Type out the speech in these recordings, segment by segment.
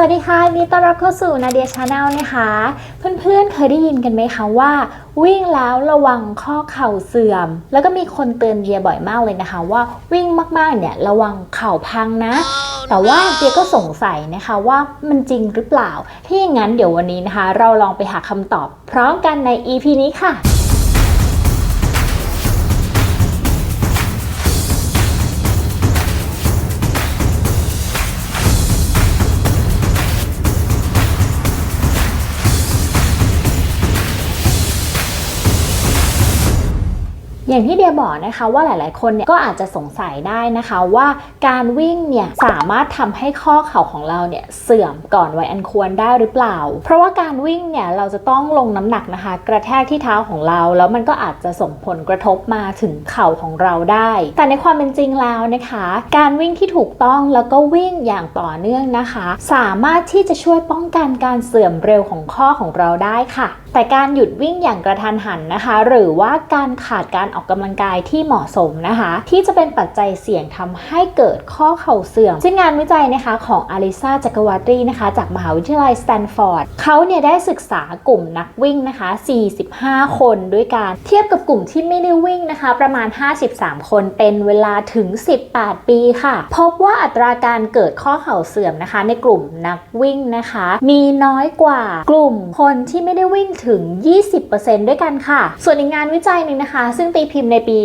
สวัสดีค่ะยินดีต้อนรับเข้าสู่นาเดียชาแนลนะคะ เพื่อนๆเคยได้ยินกันไหมคะว่า วิ่งแล้วระวังข้อเข่าเสื่อม แล้วก็มีคนเตือนเดียบ่อยมากเลยนะคะ ว่าวิ่งมากๆเนี่ยระวังเข่าพังนะ แต่ว่าเดียก็สงสัยนะคะว่ามันจริงหรือเปล่า ถ้าอย่างนั้นเดี๋ยววันนี้นะคะ เราลองไปหาคำตอบพร้อมกันใน EP นี้ค่ะ อย่างที่เดียบอกนะคะว่าหลาย ๆ คนเนี่ยก็อาจจะสงสัยได้นะคะว่าการวิ่งเนี่ยสามารถทำให้ข้อเข่าของเราเนี่ยเสื่อมก่อนวัยอันควรได้หรือเปล่า เพราะว่าการวิ่งเนี่ยเราจะต้องลงน้ำหนักนะคะ กระแทกที่เท้าของเรา แล้วมันก็อาจจะส่งผลกระทบมาถึงเข่าของเราได้ แต่ในความเป็นจริงแล้วนะคะ การวิ่งที่ถูกต้องแล้วก็วิ่งอย่างต่อเนื่องนะคะ สามารถที่จะช่วยป้องกันการเสื่อมเร็วของข้อของเราได้ค่ะแต่การหยุดวิ่งอย่างกระทันหันนะคะ หรือว่าการขาดการออกกำลังกายที่เหมาะสมนะคะ ที่จะเป็นปัจจัยเสี่ยงทำให้เกิดข้อเข่าเสื่อม ซึ่งงานวิจัยนะคะของอลิซาจักรวัตรีนะคะ จากมหาวิทยาลัยสแตนฟอร์ดเขาเนี่ยได้ศึกษากลุ่มนักวิ่งนะคะ 45 คนด้วยกันเทียบกับกลุ่มที่ไม่ได้วิ่งนะคะ ประมาณ 53 คนเป็นเวลาถึง 18 ปีค่ะ พบว่าอัตราการเกิดข้อเข่าเสื่อมนะคะ ในกลุ่มนักวิ่งนะคะ มีน้อยกว่ากลุ่มคนที่ไม่ได้วิ่งถึง 20%ด้วยกันค่ะ ส่วนอีกงานวิจัยหนึ่งนะคะ ซึ่งตีพิมพ์ในปี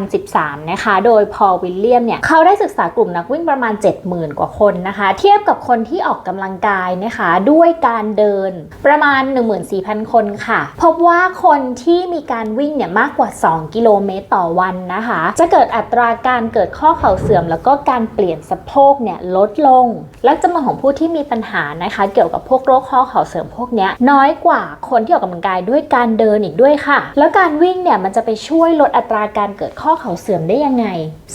2013 นะคะ โดยพอลวิลเลียมเนี่ย เขาได้ศึกษากลุ่มนักวิ่งประมาณ 70,000 กว่าคนนะคะ เทียบกับคนที่ออกกำลังกายนะคะ ด้วยการเดินประมาณ 14,000 คนค่ะ พบว่าคนที่มีการวิ่งเนี่ยมากกว่า 2 กิโลเมตรต่อวันนะคะ จะเกิดอัตราการเกิดข้อเข่าเสื่อม แล้วก็การเปลี่ยนสะโพกเนี่ยลดลง และจำนวนของผู้ที่มีปัญหานะคะ เกี่ยวกับพวกโรคข้อเข่าเสื่อมพวกนี้น้อยกว่าคนที่ออกกำลังกายด้วยการเดินอีกด้วยค่ะ แล้วการวิ่งเนี่ยมันจะไปช่วยลดอัตราการเกิดข้อเข่าเสื่อมได้ยังไง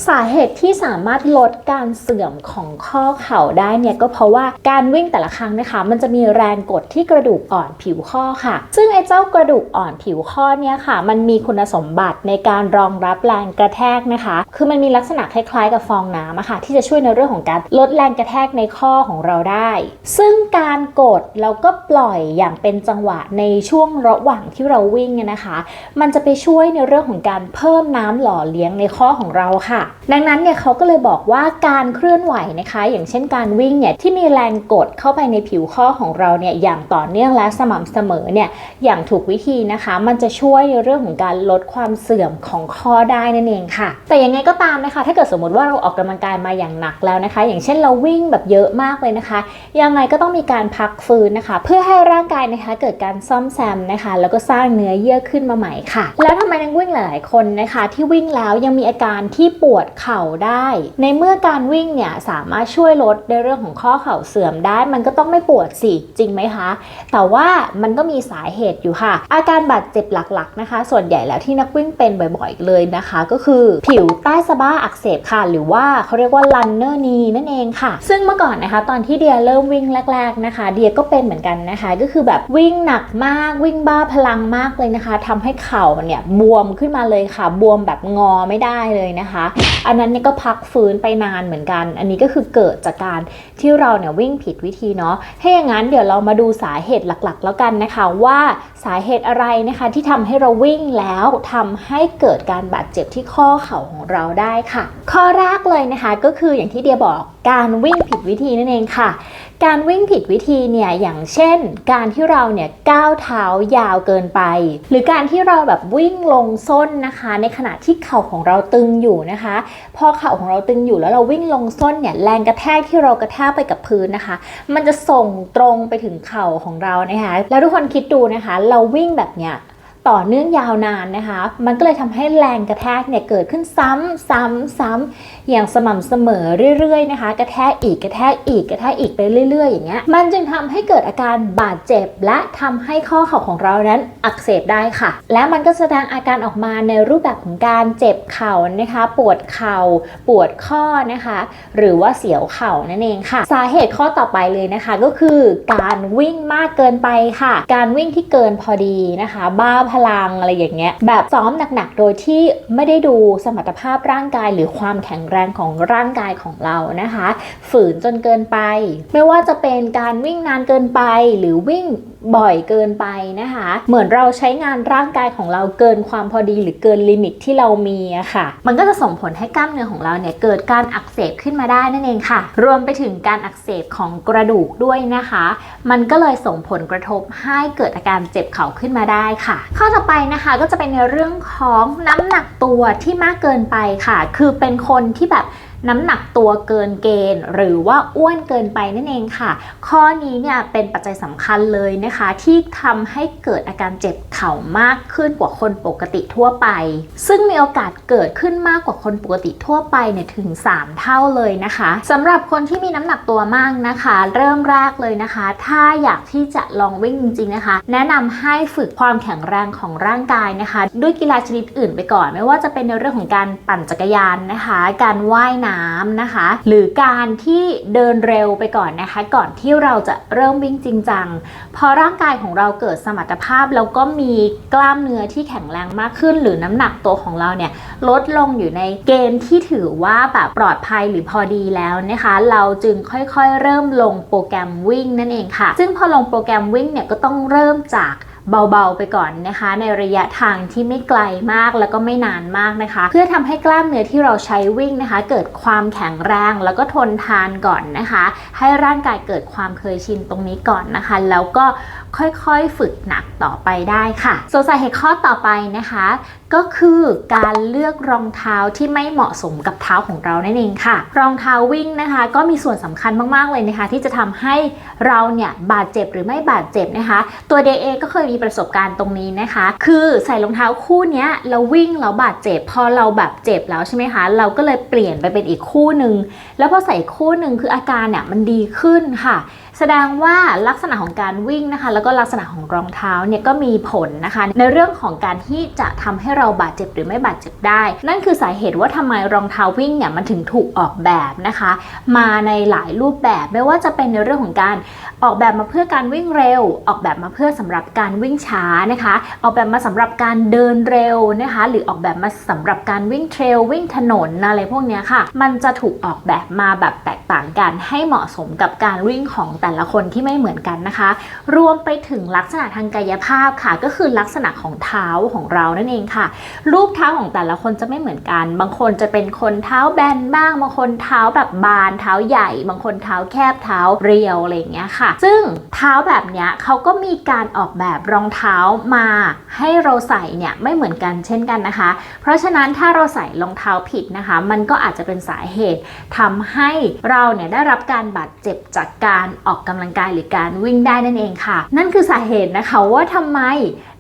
สาเหตุที่สามารถลดการเสื่อมของข้อเข่าได้เนี่ยก็เพราะว่าการวิ่งแต่ละครั้งนะคะ มันจะมีแรงกดที่กระดูกอ่อนผิวข้อค่ะ ซึ่งไอ้เจ้ากระดูกอ่อนผิวข้อเนี่ยค่ะ มันมีคุณสมบัติในการรองรับแรงกระแทกนะคะ คือมันมีลักษณะคล้ายๆ กับฟองน้ำอะค่ะ ที่จะช่วยในเรื่องของการลดแรงกระแทกในข้อของเราได้ ซึ่งการกดแล้วก็ปล่อยอย่างเป็นจังหวะในช่วงระหว่างที่เราวิ่งเนี่ยนะคะ มันจะไปช่วยในเรื่องของการเพิ่มน้ำหล่อเลี้ยงในข้อของเราค่ะ ดังนั้นเนี่ยเขาก็เลยบอกว่าการเคลื่อนไหวนะคะ อย่างเช่นการวิ่งเนี่ยที่มีแรงกดเข้าไปในผิวข้อของเราเนี่ยอย่างต่อเนื่องและสม่ำเสมอเนี่ยอย่างถูกวิธีนะคะ มันจะช่วยในเรื่องของการลดความเสื่อมของข้อได้นั่นเองค่ะ แต่ยังไงก็ตามนะคะ ถ้าเกิดสมมติว่าเราออกกำลังกายมาอย่างหนักแล้วนะคะ อย่างเช่นเราวิ่งแบบเยอะมากเลยนะคะ ยังไงก็ต้องมีการพักฟื้นนะคะ เพื่อให้ร่างกายนะคะเกิดการซ่อมแซมนะคะ แล้วก็สร้างเนื้อเยื่อขึ้นมาใหม่ค่ะ แล้วทำไมนักวิ่งหลายๆคนนะคะ ที่วิ่งแล้วยังมีอาการที่ปวดเข่าได้ ในเมื่อการวิ่งเนี่ยสามารถช่วยลดในเรื่องของข้อเข่าเสื่อมได้ มันก็ต้องไม่ปวดสิจริงไหมคะ แต่ว่ามันก็มีสาเหตุอยู่ค่ะ อาการบาดเจ็บหลักๆนะคะ ส่วนใหญ่แล้วที่นักวิ่งเป็นบ่อยๆเลยนะคะ ก็คือผิวใต้สะบ้าอักเสบค่ะ หรือว่าเขาเรียกว่า runner knee นั่นเองค่ะ ซึ่งเมื่อก่อนนะคะ ตอนที่เดียเริ่มวิ่งแรก ๆนะคะ เดียก็เป็นเหมือนกันนะคะ ก็คือแบบวิ่งหนักมากวิ่งบ้าพลังมากเลยนะคะทำให้เข่าเนี่ยบวมขึ้นมาเลยค่ะ บวมแบบงอไม่ได้เลยนะคะ อันนั้นเนี่ยก็พักฟื้นไปนานเหมือนกัน อันนี้ก็คือเกิดจากการที่เราเนี่ยวิ่งผิดวิธีเนาะถ้าอย่างนั้นเดี๋ยวเรามาดูสาเหตุหลักๆ แล้วกันนะคะว่าสาเหตุอะไรนะคะที่ทำให้เราวิ่งแล้วทำให้เกิดการบาดเจ็บที่ข้อเข่าของเราได้ค่ะ ข้อแรกเลยนะคะก็คืออย่างที่เดียบอกการวิ่งผิดวิธีนั่นเองค่ะการวิ่งผิดวิธีเนี่ยอย่างเช่น การที่เราเนี่ยก้าวเท้ายาวเกินไป หรือการที่เราแบบวิ่งลงส้นนะคะ ในขณะที่เข่าของเราตึงอยู่นะคะ พอเข่าของเราตึงอยู่แล้วเราวิ่งลงส้นเนี่ยแรงกระแทกที่เรากระแทกไปกับพื้นนะคะ มันจะส่งตรงไปถึงเข่าของเรานะคะ แล้วทุกคนคิดดูนะคะ เราวิ่งแบบเนี้ย ต่อเนื่องยาวนานนะคะ มันก็เลยทำให้แรงกระแทกเนี่ยเกิดขึ้นซ้ำซ้ำซ้ำอย่างสม่ำเสมอเรื่อยๆนะคะ กระแทกอีกกระแทกอีกกระแทกอีกไปเรื่อย ๆ อย่างเงี้ย มันจึงทำให้เกิดอาการบาดเจ็บ และทำให้ข้อเข่าของเรานั้นอักเสบได้ค่ะ และมันก็แสดงอาการออกมาในรูปแบบของการเจ็บเข่านะคะ ปวดเข่า ปวดข้อนะคะ หรือว่าเสียวเข่านั่นเองค่ะ สาเหตุข้อต่อไปเลยนะคะก็คือการวิ่งมากเกินไปค่ะ การวิ่งที่เกินพอดีนะคะ บ้าพลังอะไรอย่างเงี้ยแบบซ้อมหนักๆ โดยที่ไม่ได้ดูสมรรถภาพร่างกายหรือความแข็งแรงของร่างกายของเรานะคะ ฝืนจนเกินไป ไม่ว่าจะเป็นการวิ่งนานเกินไปหรือวิ่งบ่อยเกินไปนะคะ เหมือนเราใช้งานร่างกายของเราเกินความพอดีหรือเกินลิมิตที่เรามีอะค่ะ มันก็จะส่งผลให้กล้ามเนื้อของเราเนี่ยเกิดการอักเสบขึ้นมาได้นั่นเองค่ะ รวมไปถึงการอักเสบของกระดูกด้วยนะคะ มันก็เลยส่งผลกระทบให้เกิดอาการเจ็บเข่าขึ้นมาได้ค่ะ ข้อต่อไปนะคะก็จะเป็นในเรื่องของน้ำหนักตัวที่มากเกินไปค่ะ คือเป็นคนที่แบบ น้ำหนักตัวเกินเกณฑ์ หรือว่าอ้วนเกินไปนั่นเองค่ะ ข้อนี้เนี่ยเป็นปัจจัยสำคัญเลยนะคะ ที่ทำให้เกิดอาการเจ็บเข่ามากขึ้นกว่าคนปกติทั่วไป ซึ่งมีโอกาสเกิดขึ้นมากกว่าคนปกติทั่วไปเนี่ยถึง 3 เท่าเลยนะคะสำหรับคนที่มีน้ำหนักตัวมากนะคะ เริ่มแรกเลยนะคะ ถ้าอยากที่จะลองวิ่งจริงๆนะคะ แนะนำให้ฝึกความแข็งแรงของร่างกายนะคะ ด้วยกีฬาชนิดอื่นไปก่อน ไม่ว่าจะเป็นในเรื่องของการปั่นจักรยานนะคะ การว่ายน้ำนะคะ หรือการที่เดินเร็วไปก่อนนะคะ ก่อนที่เราจะเริ่มวิ่งจริงจังพอร่างกายของเราเกิดสมรรถภาพแล้วก็มีกล้ามเนื้อที่แข็งแรงมากขึ้น หรือน้ำหนักตัวของเราเนี่ยลดลงอยู่ในเกณฑ์ที่ถือว่าแบบปลอดภัยหรือพอดีแล้วนะคะ เราจึงค่อยๆ เริ่มลงโปรแกรมวิ่งนั่นเองค่ะ ซึ่งพอลงโปรแกรมวิ่งเนี่ยก็ต้องเริ่มจาก เบาๆไปก่อนนะคะ ในระยะทางที่ไม่ไกลมากแล้วก็ไม่นานมากนะคะ เพื่อทำให้กล้ามเนื้อที่เราใช้วิ่งนะคะ เกิดความแข็งแรงแล้วก็ทนทานก่อนนะคะ ให้ร่างกายเกิดความเคยชินตรงนี้ก่อนนะคะ แล้วก็ค่อยๆฝึกหนักต่อไปได้ค่ะส่วนสาเหตุข้อต่อไปนะคะ ก็คือการเลือกรองเท้าที่ไม่เหมาะสมกับเท้าของเรานั่นเองค่ะ รองเท้าวิ่งนะคะ ก็มีส่วนสำคัญมากๆเลยนะคะ ที่จะทำให้เราเนี่ยบาดเจ็บหรือไม่บาดเจ็บนะคะ ตัวเดเอก็เคยมีประสบการณ์ตรงนี้นะคะ คือใส่รองเท้าคู่นี้เราวิ่งเราบาดเจ็บพอเราแบบเจ็บแล้วใช่ไหมคะ เราก็เลยเปลี่ยนไปเป็นอีกคู่หนึ่งแล้วพอใส่คู่หนึ่งคืออาการเนี่ยมันดีขึ้นค่ะ แสดงว่าลักษณะของการวิ่งนะคะ แล้วก็ลักษณะของรองเท้าเนี่ยก็มีผลนะคะ ในเรื่องของการที่จะทำให้เราบาดเจ็บหรือไม่บาดเจ็บได้ นั่นคือสาเหตุว่าทำไมรองเท้าวิ่งเนี่ยมันถึงถูกออกแบบนะคะ มาในหลายรูปแบบไม่ว่าจะเป็นในเรื่องของการออกแบบมาเพื่อการวิ่งเร็ว ออกแบบมาเพื่อสำหรับการวิ่งช้านะคะ ออกแบบมาสำหรับการเดินเร็วนะคะ หรือออกแบบมาสำหรับการวิ่งเทรลวิ่งถนนอะไรพวกนี้ค่ะ มันจะถูกออกแบบมาแบบแตกต่างกันให้เหมาะสมกับการวิ่งของแต่แต่ละคนที่ไม่เหมือนกันนะคะ รวมไปถึงลักษณะทางกายภาพค่ะ ก็คือลักษณะของเท้าของเรานั่นเองค่ะ รูปเท้าของแต่ละคนจะไม่เหมือนกัน บางคนจะเป็นคนเท้าแบนบ้าง บางคนเท้าแบบบาน เท้าใหญ่ บางคนเท้าแคบเท้าเรียวอะไรอย่างเงี้ยค่ะ ซึ่งเท้าแบบเนี้ยเขาก็มีการออกแบบรองเท้ามาให้เราใส่เนี่ยไม่เหมือนกันเช่นกันนะคะ เพราะฉะนั้นถ้าเราใส่รองเท้าผิดนะคะ มันก็อาจจะเป็นสาเหตุทำให้เราเนี่ยได้รับการบาดเจ็บจากการออกกำลังกายหรือการวิ่งได้นั่นเองค่ะ นั่นคือสาเหตุนะคะว่าทำไม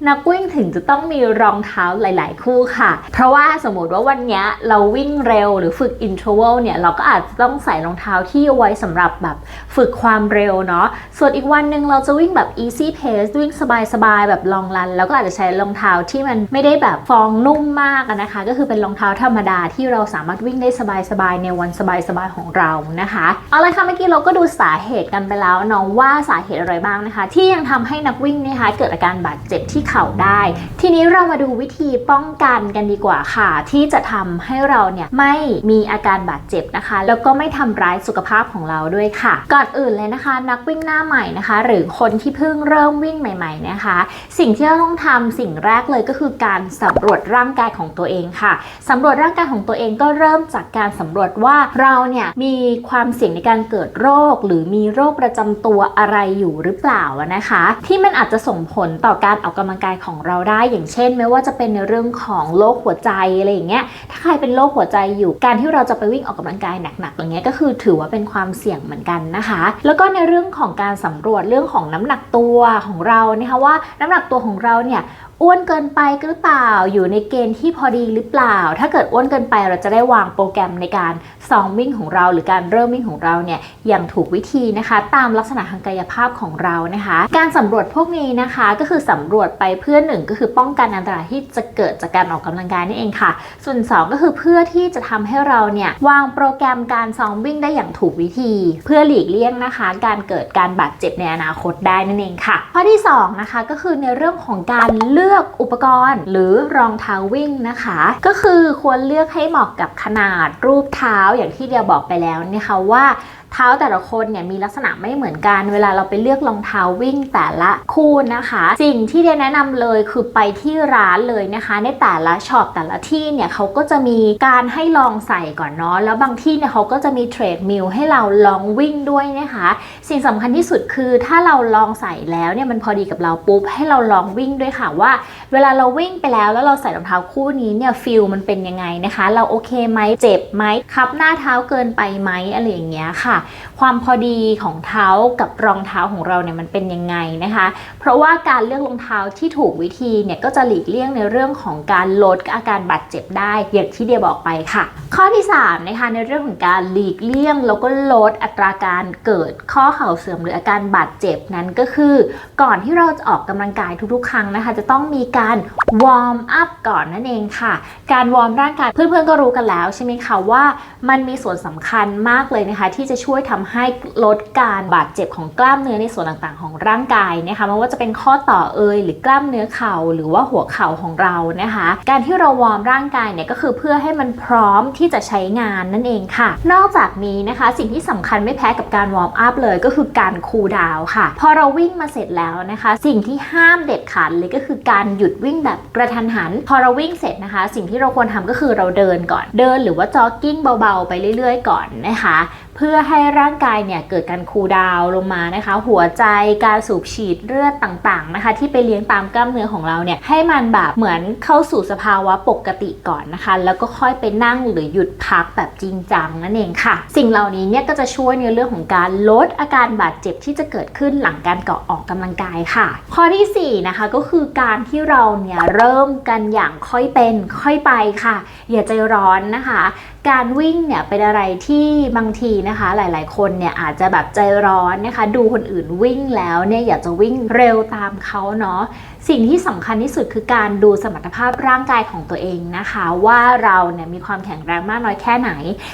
นักวิ่งถึงจะต้องมีรองเท้าหลาย ๆ คู่ค่ะ เพราะว่าสมมติว่าวันนี้เราวิ่งเร็วหรือฝึก interval เนี่ยเราก็อาจจะต้องใส่รองเท้าที่เอาไว้สำหรับแบบฝึกความเร็วเนาะ ส่วนอีกวันหนึ่งเราจะวิ่งแบบ easy pace วิ่งสบาย ๆ แบบลองรัน แล้วก็อาจจะใช้รองเท้าที่มันไม่ได้แบบฟองนุ่มมากนะคะ ก็คือเป็นรองเท้าธรรมดาที่เราสามารถวิ่งได้สบาย ๆ ในวันสบาย ๆ ของเรานะคะ เอาละค่ะเมื่อกี้เราก็ดูสาเหตุกันไปแล้วเนาะว่าสาเหตุอะไรบ้างนะคะ ที่ยังทำให้นักวิ่งนะคะเกิดอาการบาดเจ็บที่เข่าได้ ทีนี้เรามาดูวิธีป้องกันกันดีกว่าค่ะ ที่จะทำให้เราเนี่ยไม่มีอาการบาดเจ็บนะคะ แล้วก็ไม่ทำร้ายสุขภาพของเราด้วยค่ะ ก่อนอื่นเลยนะคะ นักวิ่งหน้าใหม่นะคะ หรือคนที่เพิ่งเริ่มวิ่งใหม่ ๆนะคะ สิ่งที่เราต้องทำสิ่งแรกเลยก็คือการสำรวจร่างกายของตัวเองค่ะสำรวจร่างกายของตัวเองก็เริ่มจากการสำรวจว่าเราเนี่ยมีความเสี่ยงในการเกิดโรค หรือมีโรคประจำตัวอะไรอยู่หรือเปล่านะคะ ที่มันอาจจะส่งผลต่อการออกกำลังกายของเราได้ อย่างเช่น ไม่ว่าจะเป็นในเรื่องของโรคหัวใจอะไรอย่างเงี้ยถ้าใครเป็นโรคหัวใจอยู่การที่เราจะไปวิ่งออกกำลังกายหนักๆอย่างเงี้ยก็คือถือว่าเป็นความเสี่ยงเหมือนกันนะคะ แล้วก็ในเรื่องของการสำรวจเรื่องของน้ำหนักตัวของเรานะคะว่าน้ำหนักตัวของเราเนี่ย อ้วนเกินไปหรือเปล่า อยู่ในเกณฑ์ที่พอดีหรือเปล่า ถ้าเกิดอ้วนเกินไปเราจะได้วางโปรแกรมในการซ้อมวิ่งของเรา หรือการเริ่มวิ่งของเราเนี่ยอย่างถูกวิธีนะคะ ตามลักษณะทางกายภาพของเรานะคะ การสำรวจพวกนี้นะคะก็คือสำรวจไปเพื่อหนึ่งก็คือป้องกันอันตรายที่จะเกิดจากการออกกำลังกายนี่เองค่ะ ส่วนสองก็คือเพื่อที่จะทำให้เราเนี่ยวางโปรแกรมการซ้อมวิ่งได้อย่างถูกวิธี เพื่อหลีกเลี่ยงนะคะ การเกิดการบาดเจ็บในอนาคตได้นั่นเองค่ะ ข้อที่สองนะคะก็คือในเรื่องของการเลืลือกอุปกรณ์หรือรองเท้าวิ่งนะคะ ก็คือควรเลือกให้เหมาะกับขนาดรูปเท้าอย่างที่เดียบอกไปแล้วนะคะว่าเท้าแต่ละคนเนี่ยมีลักษณะไม่เหมือนกัน เวลาเราไปเลือกรองเท้าวิ่งแต่ละคู่นะคะ สิ่งที่เดียแนะนำเลยคือไปที่ร้านเลยนะคะ ในแต่ละช็อปแต่ละที่เนี่ยเขาก็จะมีการให้ลองใส่ก่อนเนาะแล้วบางที่เนี่ยเขาก็จะมีเทรดมิลให้เราลองวิ่งด้วยนะคะ สิ่งสำคัญที่สุดคือถ้าเราลองใส่แล้วเนี่ยมันพอดีกับเราปุ๊บให้เราลองวิ่งด้วยค่ะว่า เวลาเราวิ่งไปแล้วแล้วเราใส่รองเท้าคู่นี้เนี่ยฟิลมันเป็นยังไงนะคะ เราโอเคไหมเจ็บไหมคับหน้าเท้าเกินไปไหมอะไรอย่างเงี้ยค่ะความพอดีของเท้ากับรองเท้าของเราเนี่ยมันเป็นยังไงนะคะ เพราะว่าการเลือกรองเท้าที่ถูกวิธีเนี่ยก็จะหลีกเลี่ยงในเรื่องของการลดอาการบาดเจ็บได้อย่างที่เดียบอกไปค่ะ ข้อที่3นะคะในเรื่องของการหลีกเลี่ยงแล้วก็ลดอัตราการเกิดข้อเข่าเสื่อมหรืออาการบาดเจ็บนั้นก็คือ ก่อนที่เราจะออกกำลังกายทุกๆ ครั้งนะคะ จะต้องมีการวอร์มอัพก่อนนั่นเองค่ะ การวอร์มร่างกายเพื่อนๆก็รู้กันแล้วใช่ไหมคะว่ามันมีส่วนสำคัญมากเลยนะคะที่จะช่่วยทำให้ลดการบาดเจ็บของกล้ามเนื้อในส่วนต่างๆ ของร่างกายนะคะไม่ว่าจะเป็นข้อต่อเอยหรือกล้ามเนื้อเข่าหรือว่าหัวเข่าของเรานะคะ การที่เราวอร์มร่างกายเนี่ยก็คือเพื่อให้มันพร้อมที่จะใช้งานนั่นเองค่ะ นอกจากนี้นะคะสิ่งที่สำคัญไม่แพ้กับการวอร์มอัพเลยก็คือการคูลดาวน์ค่ะ พอเราวิ่งมาเสร็จแล้วนะคะ สิ่งที่ห้ามเด็ดขาดเลยก็คือการหยุดวิ่งแบบกระทันหัน พอเราวิ่งเสร็จนะคะ สิ่งที่เราควรทำก็คือเราเดินก่อนเดิน หรือว่าจ็อกกิ้งเบาๆไปเรื่อยๆ ก่อนนะคะ เพื่อให้ร่างกายเนี่ยเกิดการคูลดาวน์ลงมานะคะ หัวใจการสูบฉีดเลือดต่างๆนะคะ ที่ไปเลี้ยงตามกล้ามเนื้อของเราเนี่ยให้มันแบบเหมือนเข้าสู่สภาวะปกติก่อนนะคะ แล้วก็ค่อยไปนั่งหรือหยุดพักแบบจริงจังนั่นเองค่ะ สิ่งเหล่านี้เนี่ยก็จะช่วยในเรื่องของการลดอาการบาดเจ็บที่จะเกิดขึ้นหลังการเกาะออกกำลังกายค่ะ ข้อทีสี่4นะคะก็คือการที่เราเนี่ยเริ่มกันอย่างค่อยเป็นค่อยไปค่ะ อย่าใจร้อนนะคะการวิ่งเนี่ยเป็นอะไรที่บางทีนะคะ หลาย ๆ คนเนี่ยอาจจะแบบใจร้อนนะคะ ดูคนอื่นวิ่งแล้วเนี่ยอยากจะวิ่งเร็วตามเขาเนาะ สิ่งที่สำคัญที่สุดคือการดูสมรรถภาพร่างกายของตัวเองนะคะ ว่าเราเนี่ยมีความแข็งแรงมากน้อยแค่ไหน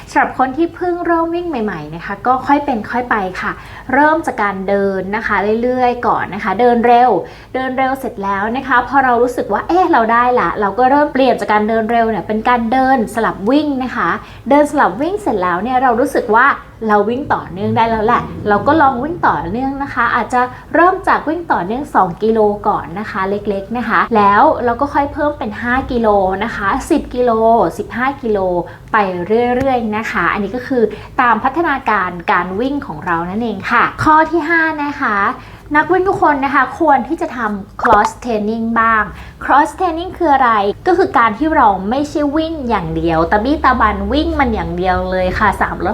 สำหรับคนที่เพิ่งเริ่มวิ่งใหม่ๆนะคะ ก็ค่อยเป็นค่อยไปค่ะ เริ่มจากการเดินนะคะ เรื่อยๆ ก่อนนะคะ เดินเร็ว เดินเร็วเสร็จแล้วนะคะ พอเรารู้สึกว่าเอ๊ะเราได้ละ เราก็เริ่มเปลี่ยนจากการเดินเร็วเนี่ยเป็นการเดินสลับวิ่งนะคะ เดินสลับวิ่งเสร็จแล้วเนี่ยเรารู้สึกว่า เราวิ่งต่อเนื่องได้แล้วแหละ เราก็ลองวิ่งต่อเนื่องนะคะ อาจจะเริ่มจากวิ่งต่อเนื่อง 2 กิโลก่อนนะคะ เล็กๆนะคะ แล้วเราก็ค่อยเพิ่มเป็น 5 กิโลนะคะ 10 กิโล 15 กิโล ไปเรื่อยๆนะคะ อันนี้ก็คือตามพัฒนาการการวิ่งของเรานั่นเองค่ะ ข้อที่ 5 นะคะนักวิ่งทุกคนนะคะควรที่จะทำ cross training บ้าง cross training คืออะไร ก็คือการที่เราไม่ใช่วิ่งอย่างเดียวตะบี้ตะบันวิ่งมันอย่างเดียวเลยค่ะ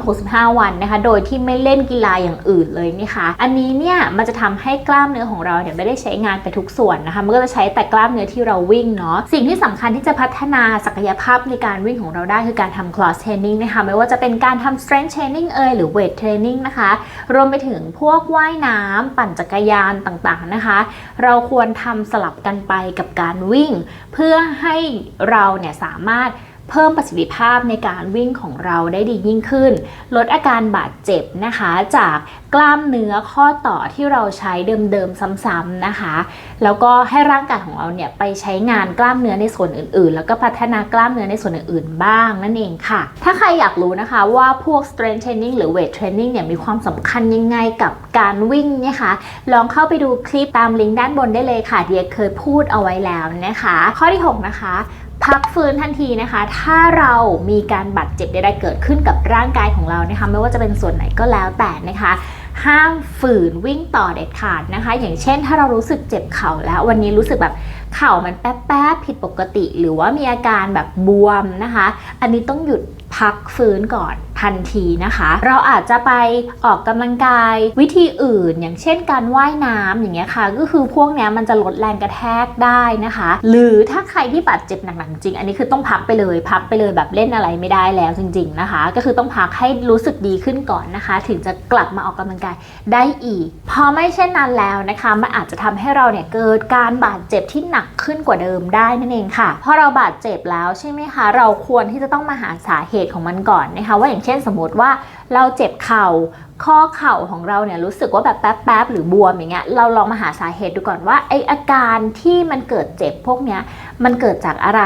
365 วันนะคะ โดยที่ไม่เล่นกีฬาอย่างอื่นเลยนะคะ อันนี้เนี่ยมันจะทำให้กล้ามเนื้อของเราเนี่ยไม่ได้ใช้งานไปทุกส่วนนะคะ มันก็จะใช้แต่กล้ามเนื้อที่เราวิ่งเนาะ สิ่งที่สำคัญที่จะพัฒนาศักยภาพในการวิ่งของเราได้คือการทำ cross training นะคะไม่ว่าจะเป็นการทำ strength training เอยหรือ weight training นะคะรวมไปถึงพวกว่ายน้ำปั่นจักรยานต่างๆนะคะ เราควรทำสลับกันไปกับการวิ่ง เพื่อให้เราเนี่ยสามารถเพิ่มประสิทธิภาพในการวิ่งของเราได้ดียิ่งขึ้น ลดอาการบาดเจ็บนะคะ จากกล้ามเนื้อข้อต่อที่เราใช้เดิมๆซ้ำๆนะคะ แล้วก็ให้ร่างกายของเราเนี่ยไปใช้งานกล้ามเนื้อในส่วนอื่นๆ แล้วก็พัฒนากล้ามเนื้อในส่วนอื่นๆ บ้างนั่นเองค่ะ ถ้าใครอยากรู้นะคะว่าพวก strength training หรือ weight training เนี่ยมีความสำคัญยังไงกับการวิ่งเนี่ยคะ ลองเข้าไปดูคลิปตามลิงก์ด้านบนได้เลยค่ะเดียเคยพูดเอาไว้แล้วนะคะ ข้อที่ 6 นะคะพักฟื้นทันทีนะคะ ถ้าเรามีการบาดเจ็บใดๆเกิดขึ้นกับร่างกายของเรานะคะ ไม่ว่าจะเป็นส่วนไหนก็แล้วแต่นะคะ ห้ามฝืนวิ่งต่อเด็ดขาดนะคะ อย่างเช่นถ้าเรารู้สึกเจ็บเข่าแล้ววันนี้รู้สึกแบบเข่ามันแป๊บๆผิดปกติ หรือว่ามีอาการแบบบวมนะคะ อันนี้ต้องหยุดพักฟื้นก่อน ทันทีนะคะ เราอาจจะไปออกกำลังกายวิธีอื่น อย่างเช่นการว่ายน้ำอย่างเงี้ยค่ะ ก็คือพวกเนี้ยมันจะลดแรงกระแทกได้นะคะ หรือถ้าใครที่บาดเจ็บหนักๆจริง อันนี้คือต้องพักไปเลยพักไปเลยแบบเล่นอะไรไม่ได้แล้วจริง ๆนะคะ ก็คือต้องพักให้รู้สึกดีขึ้นก่อนนะคะ ถึงจะกลับมาออกกำลังกายได้อีก พอไม่เช่นนั้นแล้วนะคะมันอาจจะทำให้เราเนี่ยเกิดการบาดเจ็บที่หนักขึ้นกว่าเดิมได้นั่นเองค่ะพอเราบาดเจ็บแล้วใช่ไหมคะ เราควรที่จะต้องมาหาสาเหตุของมันก่อนนะคะ ว่าอย่างเช่นช่นสมมติว่าเราเจ็บเข่าข้อเข่าของเราเนี่ยรู้สึกว่าแบบแป๊บๆหรือบวมอย่างเงี้ยเราลองมาหาสาเหตุดูก่อนว่าไออาการที่มันเกิดเจ็บพวกเนี้ย มันเกิดจากอะไร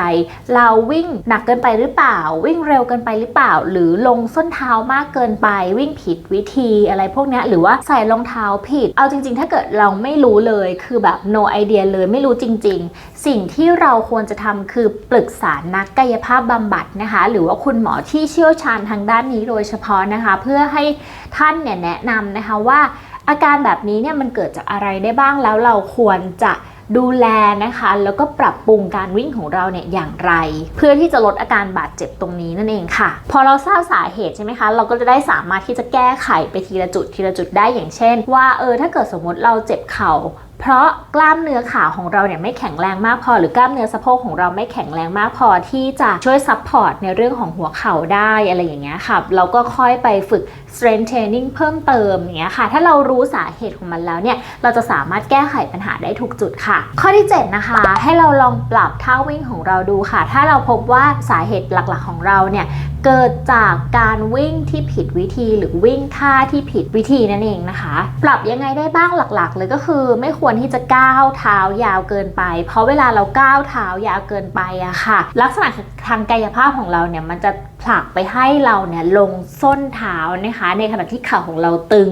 เราวิ่งหนักเกินไปหรือเปล่า วิ่งเร็วเกินไปหรือเปล่า หรือลงส้นเท้ามากเกินไป วิ่งผิดวิธีอะไรพวกนี้หรือว่าใส่รองเท้าผิด เอาจริง ๆ ถ้าเกิดเราไม่รู้เลยคือแบบ no idea เลยไม่รู้จริง ๆ สิ่งที่เราควรจะทำคือปรึกษานักกายภาพบำบัดนะคะ หรือว่าคุณหมอที่เชี่ยวชาญทางด้านนี้โดยเฉพาะนะคะ เพื่อให้ท่านเนี่ยแนะนำนะคะว่าอาการแบบนี้เนี่ยมันเกิดจากอะไรได้บ้างแล้วเราควรจะ ดูแลนะคะ แล้วก็ปรับปรุงการวิ่งของเราเนี่ยอย่างไร เพื่อที่จะลดอาการบาดเจ็บตรงนี้นั่นเองค่ะ พอเราทราบสาเหตุใช่ไหมคะ เราก็จะได้สามารถที่จะแก้ไขไปทีละจุดทีละจุดได้อย่างเช่น ว่าเออถ้าเกิดสมมติเราเจ็บเข่า เพราะกล้ามเนื้อขาของเราเนี่ยไม่แข็งแรงมากพอ หรือกล้ามเนื้อสะโพกของเราไม่แข็งแรงมากพอที่จะช่วยซัพพอร์ตในเรื่องของหัวเข่าได้อะไรอย่างเงี้ยค่ะเราก็ค่อยไปฝึก strength training เพิ่มเติมอย่างเงี้ยค่ะ ถ้าเรารู้สาเหตุของมันแล้วเนี่ย เราจะสามารถแก้ไขปัญหาได้ถูกจุดค่ะ ข้อที่ 7 นะคะ ให้เราลองปรับท่าวิ่งของเราดูค่ะ ถ้าเราพบว่าสาเหตุหลักๆของเราเนี่ยเกิดจากการวิ่งที่ผิดวิธีหรือวิ่งท่าที่ผิดวิธีนั่นเองนะคะ ปรับยังไงได้บ้างหลักๆ เลยก็คือไม่ควรที่จะก้าวเท้ายาวเกินไป เพราะเวลาเราก้าวเท้ายาวเกินไปอะค่ะ ลักษณะทางกายภาพของเราเนี่ยมันจะ ผลักไปให้เราเนี่ยลงส้นเท้านะคะ ในขณะที่เข่าของเราตึง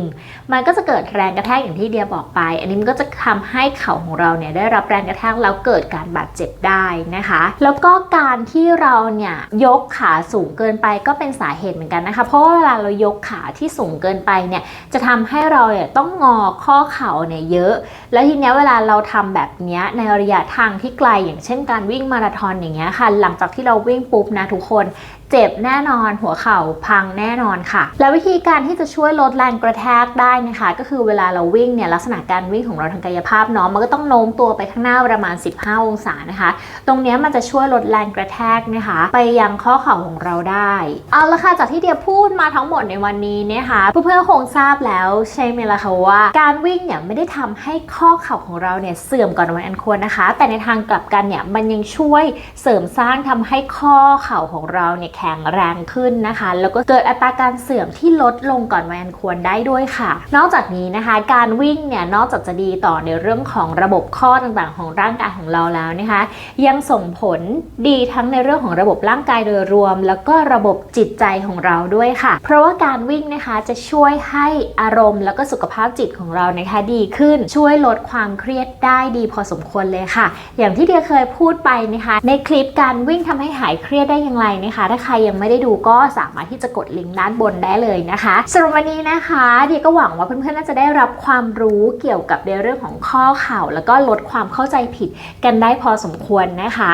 มันก็จะเกิดแรงกระแทกอย่างที่เดียบอกไป อันนี้มันก็จะทำให้เข่าของเราเนี่ยได้รับแรงกระแทกแล้วเกิดการบาดเจ็บได้นะคะ แล้วก็การที่เราเนี่ยยกขาสูงเกินไปก็เป็นสาเหตุเหมือนกันนะคะ เพราะเวลาเรายกขาที่สูงเกินไปเนี่ยจะทำให้เราเนี่ยต้องงอข้อเข่าเนี่ยเยอะ แล้วทีเนี้ยเวลาเราทำแบบเนี้ยในระยะทางที่ไกลอย่างเช่นการวิ่งมาราธอนอย่างเงี้ยค่ะ หลังจากที่เราวิ่งปุ๊บนะทุกคน เจ็บแน่นอน หัวเข่าพังแน่นอนค่ะ แล้ววิธีการที่จะช่วยลดแรงกระแทกได้นะคะ ก็คือเวลาเราวิ่งเนี่ยลักษณะการวิ่งของเราทางกายภาพเนาะมันก็ต้องโน้มตัวไปข้างหน้าประมาณ 15 องศานะคะ ตรงนี้มันจะช่วยลดแรงกระแทกนะคะ ไปยังข้อเข่าของเราได้ เอาละค่ะจากที่เดียพูดมาทั้งหมดในวันนี้นะคะเพื่อนๆคงทราบแล้วใช่ไหมล่ะคะว่า การวิ่งเนี่ยไม่ได้ทำให้ข้อเข่าของเราเนี่ยเสื่อมก่อนวัยอันควรนะคะ แต่ในทางกลับกันเนี่ยมันยังช่วยเสริมสร้างทำให้ข้อเข่าของเราเนี่ยแข็งแรงขึ้นนะคะ แล้วก็เกิดอัตราการเสื่อมที่ลดลงก่อนวัยอันควรได้ด้วยค่ะ นอกจากนี้นะคะ การวิ่งเนี่ยนอกจากจะดีต่อในเรื่องของระบบข้อต่างๆ ของร่างกายของเราแล้วนะคะ ยังส่งผลดีทั้งในเรื่องของระบบร่างกายโดยรวม แล้วก็ระบบจิตใจของเราด้วยค่ะ เพราะว่าการวิ่งนะคะจะช่วยให้อารมณ์ แล้วก็สุขภาพจิตของเรานะคะดีขึ้นช่วยลดความเครียดได้ดีพอสมควรเลยค่ะ อย่างที่เดียเคยพูดไปนะคะ ในคลิปการวิ่งทำให้หายเครียดได้อย่างไรนะคะถ้าใครยังไม่ได้ดูก็สามารถที่จะกดลิงก์ด้านบนได้เลยนะคะสำหรับวันนี้นะคะเดียก็หวังว่าเพื่อนๆน่าจะได้รับความรู้เกี่ยวกับในเรื่องของข้อเข่าแล้วก็ลดความเข้าใจผิดกันได้พอสมควรนะคะ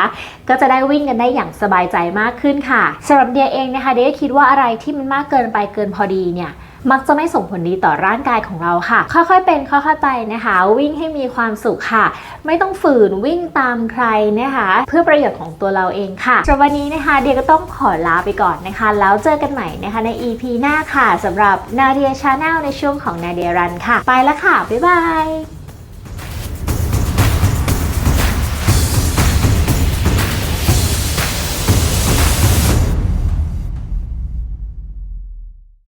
ก็จะได้วิ่งกันได้อย่างสบายใจมากขึ้นค่ะสำหรับเดียเองนะคะเดียก็คิดว่าอะไรที่มันมากเกินไปเกินพอดีเนี่ย มักจะไม่ส่งผลดีต่อร่างกายของเราค่ะ ค่อยๆเป็นค่อยๆไปนะคะ วิ่งให้มีความสุขค่ะ ไม่ต้องฝืนวิ่งตามใครนะคะ เพื่อประโยชน์ของตัวเราเองค่ะสำหรับวันนี้นะคะ เดียก็ต้องขอลาไปก่อนนะคะ แล้วเจอกันใหม่นะคะใน EP หน้าค่ะสำหรับนาเดียชาแนลในช่วงของนาเดียรันค่ะ ไปแล้วค่ะ บ๊ายบาย